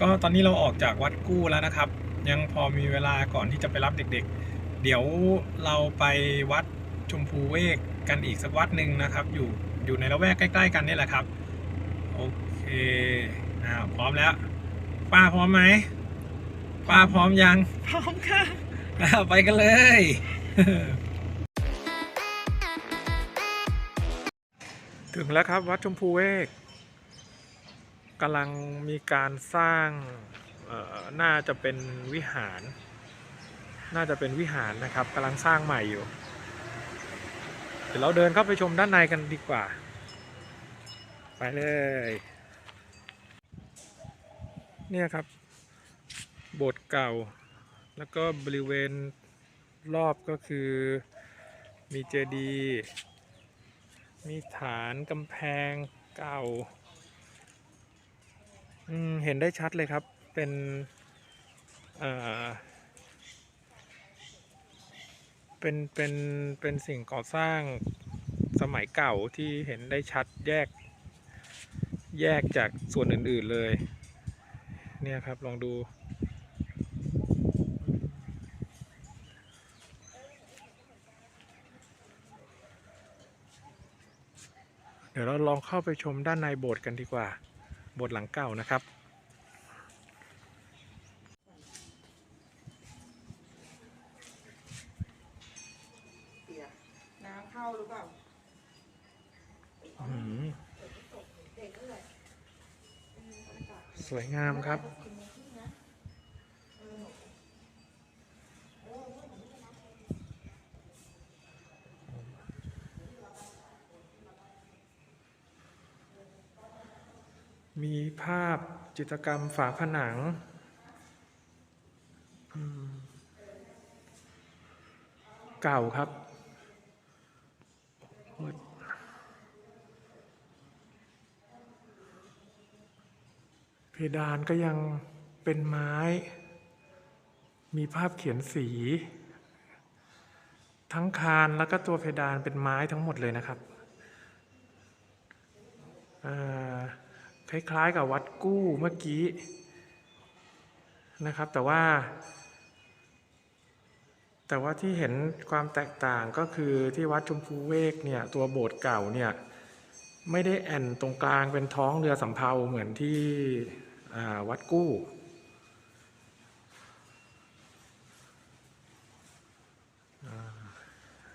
ก็ตอนนี้เราออกจากวัดกู้แล้วนะครับ ยังพอมีเวลาก่อนที่จะไปรับเด็กๆเดี๋ยวเราไปวัดชมพูเวกกันอีกสักวัดหนึ่งนะครับ อยู่อยู่ในละแวกใกล้ ๆ กันนี่แหละครับ โอเคอ่าพร้อมแล้ว ป้าพร้อมไหมป้าพร้อมยัง พร้อมค่ะอ่าไปกันเลย ถึงแล้วครับวัดชมพูเวก กำลังมีการสร้างเอ่อน่าจะเป็นวิหาร น่าจะเป็นวิหารนะครับกำลังสร้างใหม่อยู่ เดี๋ยวเราเดินเข้าไปชมด้านในกันดีกว่า ไปเลย เนี่ยครับ โบสถ์เก่า แล้วก็บริเวณรอบก็คือมีเจดีย์มีฐานกำแพงเก่า เห็นได้ชัดเลยครับ เป็นเป็น เป็น เป็นสิ่งก่อสร้างสมัยเก่าที่เห็นได้ชัดแยก แยกจากส่วนอื่น ๆเลย เนี่ยครับ ลองดู เดี๋ยวเราลองเข้าไปชมด้านในโบสถ์กันดีกว่า บสถ์หลังเก่านะครับเปียกน้ำเข้าหรือเปล่าอืมสวยงามครับมี ภาพจิตรกรรมฝาผนัง เก่าครับเพดานก็ยังเป็นไม้ มีภาพเขียนสี ทั้งคานแล้วก็ตัวเพดานเป็นไม้ทั้งหมดเลยนะครับอ่อ คล้ายๆกับวัดกู้เมื่อกี้นะครับ แต่ว่า แต่ว่าที่เห็นความแตกต่างก็คือที่วัดชมพูเวกเนี่ยตัวโบสถ์เก่าเนี่ยไม่ได้แอนตรงกลางเป็นท้องเรือสำเภาเหมือนที่วัดกู้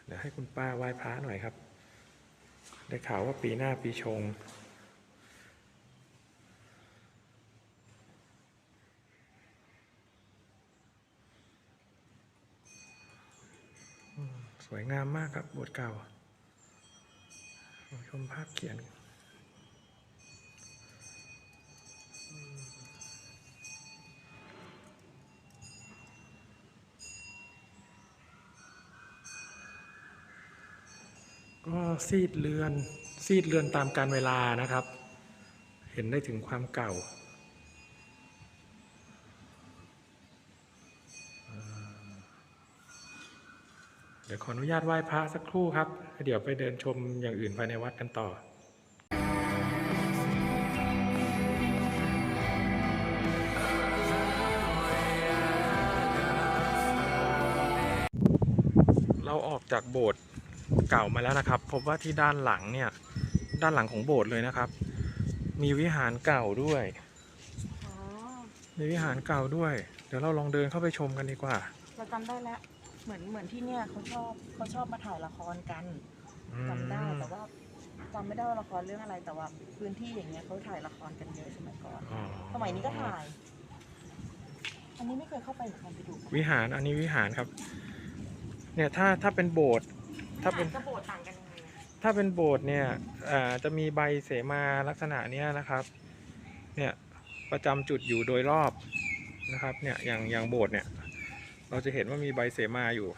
เดี๋ยวให้คุณป้าไหว้พระหน่อยครับ ได้ข่าวว่าปีหน้าปีชง อืมส วยงามมากครับบสถ์เก่าชมภาพเขียนก็ซีดเรือนซีดเรือนตามการเวลานะครับ เห็นได้ถึงความเก่าอ่าเดี๋ยว ขออนุญาตไหว้พระสักครู่ครับ เดี๋ยวไปเดินชมอย่างอื่นภายในวัดกันต่อเราออกจากโบสถ์เก่ามาแล้วนะครับ พบว่าที่ด้านหลังเนี่ย ด้านหลังของโบสถ์เลยนะครับ มีวิหารเก่าด้วยมีวิหารเก่าด้วย เดี๋ยวเราลองเดินเข้าไปชมกันดีกว่า เราจำได้แล้ว เหมือนเหมือนที่เนี่ยเขาชอบเขาชอบมาถ่ายละครกันอืมจำได้แต่ว่าจำไม่ได้ว่าละครเรื่องอะไรแต่ว่าพื้นที่อย่างเงี้ยเขาถ่ายละครกันเยอะสมัยก่อน อ๋อสมัยนี้ก็ถ่าย อันนี้ไม่เคยเข้าไปเหมือนกันไปดูวิหารอันนี้วิหารครับ เนี่ยถ้าถ้าเป็นโบสถ์ถ้าเป็น กระโบดต่างกันยังไงอะถ้าเป็นโบสถ์เนี่ยอ่าจะมีใบเสมาลักษณะเนี้ยนะครับ เนี่ยประจำจุดอยู่โดยรอบนะครับ เนี่ยอย่างอย่างโบสถ์เนี่ย เราจะเห็นว่ามีใบเสมาอยู่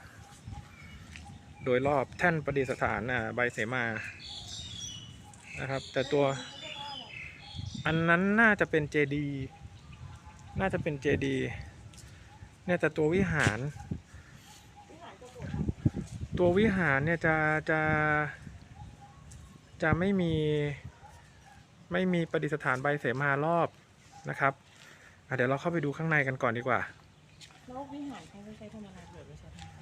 โดยรอบแท่นประดิษฐานอ่าใบเสมานะครับ แต่ตัว อันนั้นน่าจะเป็นเจดีน่าจะเป็นเจดีเนี่ยแต่ตัววิหาร ตัววิหารเนี่ยจะจะจะไม่มีไม่มีประดิษฐานใบเสมารอบนะครับเดี๋ยวเราเข้าไปดูข้างในกันก่อนดีกว่า แล้ววิหารเขาใช้ทำอะไรโบสถ์ไม่ใช้ทำอะไร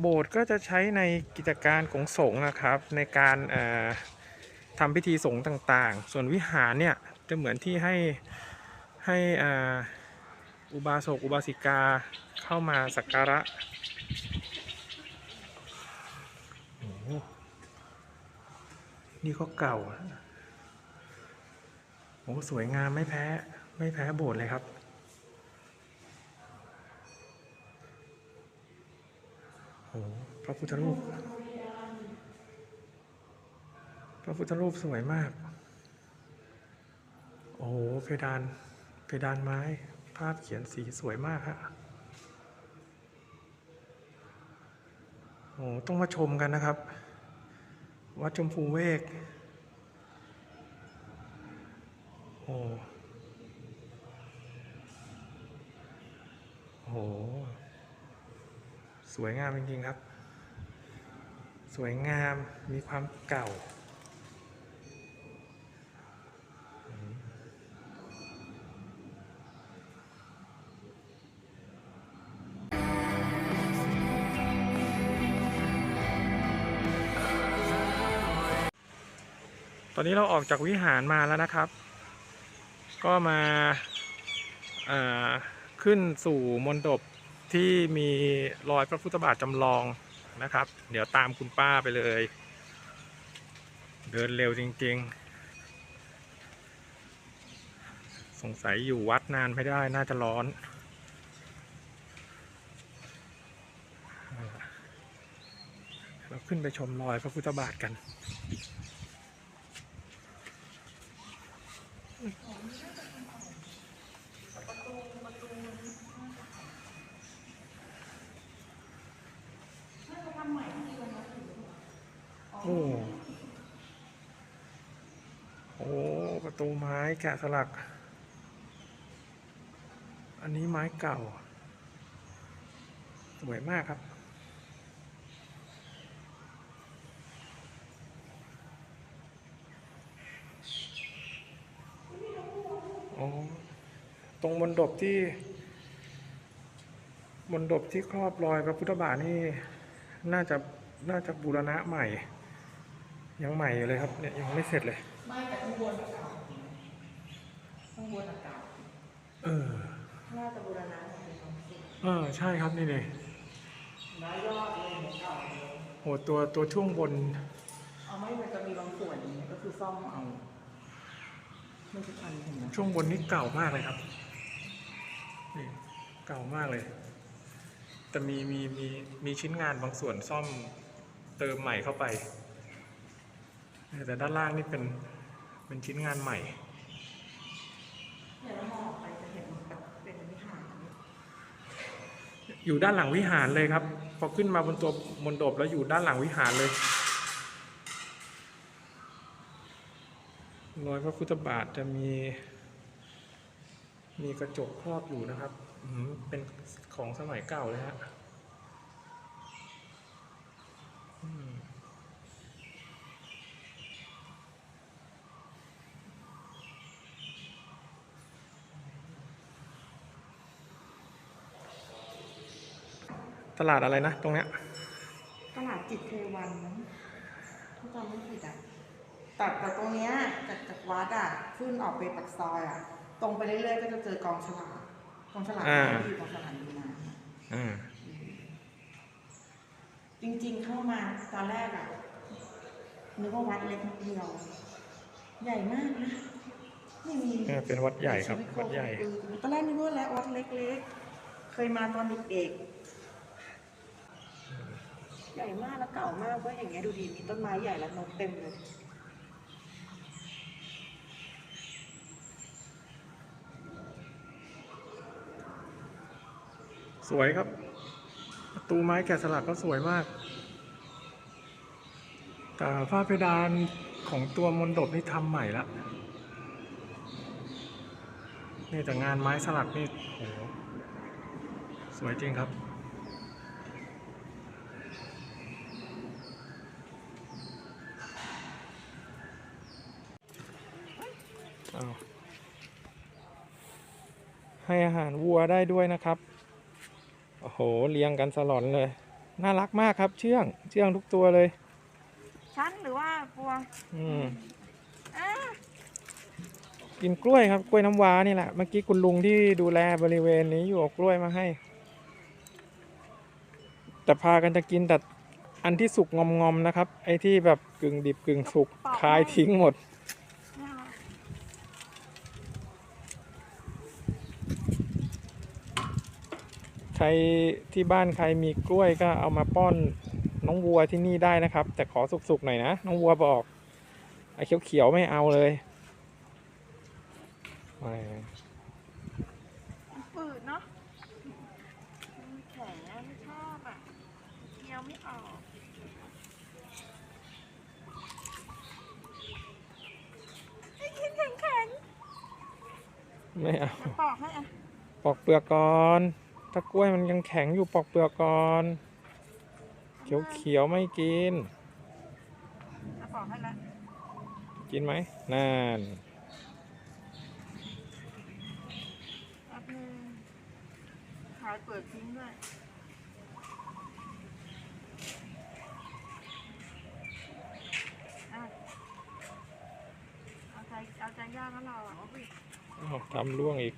โบสถ์ก็จะใช้ในกิจการของสงฆ์นะครับ ในการเอ่อทำพิธีสงฆ์ต่างๆ ส่วนวิหารเนี่ยจะเหมือนที่ให้ให้อ่าอุบาสกอุบาสิกาเข้ามาสักการะโอ้โหนี่ก็เก่านะโอ้สวยงามไม่แพ้ ไม่แพ้โบสถ์เลยครับ โอ้โหพระพุทธรูป พระพุทธรูปสวยมาก โอ้โหเพดาน เพดานไม้ ภาพเขียนสีสวยมากฮะ โอ้โหต้องมาชมกันนะครับ วัดชมพูเวก โอ้โห สวยงามจริงๆครับ สวยงามมีความเก่า ตอนนี้เราออกจากวิหารมาแล้วนะครับ ก็มาขึ้นสู่มณฑป ที่มีรอยพระพุทธบาทจำลองนะครับ เดี๋ยวตามคุณป้าไปเลย เดินเร็วจริง ๆ สงสัยอยู่วัดนานไม่ได้น่าจะร้อนเราขึ้นไปชมรอยพระพุทธบาทกัน โอ้โห ประตูไม้แกะสลัก อันนี้ไม้เก่า สวยมากครับอ๋อตรงมณฑปที่มณฑปที่ครอบรอยพระพุทธบาทนี่ น่าจะน่าจะบูรณะใหม่ ยังใหม่อยู่เลยครับเนี่ยยังไม่เสร็จเลยไม่แต่ข้างบนอะเก่า ข้างบนอะเก่าเออน่าจะบูรณะหมดเลยครับเออใช่ครับนี่เลยไม้ยอดเลยเหมือนเก่าเลยโหตัวตัวช่วงบน เอาไม่มันจะมีบางส่วนอย่างเงี้ยก็คือซ่อมเอาไม่ทุกอันเห็นไหมช่วงบนนี่เก่ามากเลยครับนี่เก่ามากเลย แต่มีมีมีมีชิ้นงานบางส่วนซ่อมเติมใหม่เข้าไป แต่ด้านล่างนี่เป็นเป็นชิ้นงานใหม่ เนี่ยแล้วมองออกไปจะเห็นแบบเป็นวิหาร อยู่ด้านหลังวิหารเลยครับ พอขึ้นมาบนตัวมณฑปแล้วอยู่ด้านหลังวิหารเลยรอยพระพุทธบาทจะมี มีกระจกครอบอยู่นะครับเป็นของสมัยเก่าเลยฮะ ลาดอะไรนะตรงเนี้ยตลาดจิตเทวันมั้งถ้าจำไม่ผิดอะแต่แต่ตรงเนี้ยจากจากวัดอะขึ้นออกไปปากซอยอะ ตรงไปเรื่อยๆก็จะเจอกองฉลากกองฉลากอ่าที่อยู่ตรงสถานีน้ำอะอ่าจริงๆเข้ามาตอนแรกอะนึกว่าวัดเล็กนิดเดียว ใหญ่มากนะไม่มีเออเป็นวัดใหญ่ครับชีตวัดใหญ่เออตอนแรกนึกว่าแล้ววัดเล็กๆ เคยมาตอนเด็กๆ ใหญ่มากแล้วเก่ามากเพราะอย่างเงี้ยดูดีมีต้นไม้ใหญ่และนกเต็มเลยสวยครับ ประตูไม้แกะสลักก็สวยมาก แต่ฝ้าเพดานของตัวมนดบนี่ทำใหม่ละนี่แต่งานไม้สลักนี่โหสวยจริงครับ ให้อาหารวัวได้ด้วยนะครับ โอ้โห เลี้ยงกันสลอนเลย น่ารักมากครับ เชื่อง เชื่องทุกตัวเลย ชั้นหรือว่าบัว อืมอะกินกล้วยครับ กล้วยน้ำว้านี่แหละ เมื่อกี้คุณลุงที่ดูแลบริเวณนี้อยู่เอากล้วยมาให้ แต่พากันจะกินแต่อันที่สุกงอมๆนะครับ ไอ้ที่แบบกึ่งดิบกึ่งสุกคายทิ้งหมด เนี่ยค่ะ ใค รที่บ้านใครมีกล้วยก็เอามาป้อนน้องวัวที่นี่ได้นะครับ แต่ขอสุกๆหน่อยนะ น้องวัวบอกไอ้เขียวๆไม่เอาเลยแหมมันฝืดเนาะมันแข็งอะไม่ชอบอะเคี้ยวไม่ออกไอ้กินแข็งแข็งไม่เอาๆจะปอกให้อะปอกเปลือกก่อน ถ้ากล้วยมันยังแข็งอยู่ปอกเปลือกก่อน เขียวๆไม่กินจะปอกให้ละกินไหมนั่นแป๊บนึงขายเปิดทิ้งด้วยอะเอาใจเอาใจยากแล้วเราอะเอาไปอ้าวทำร่วงอีก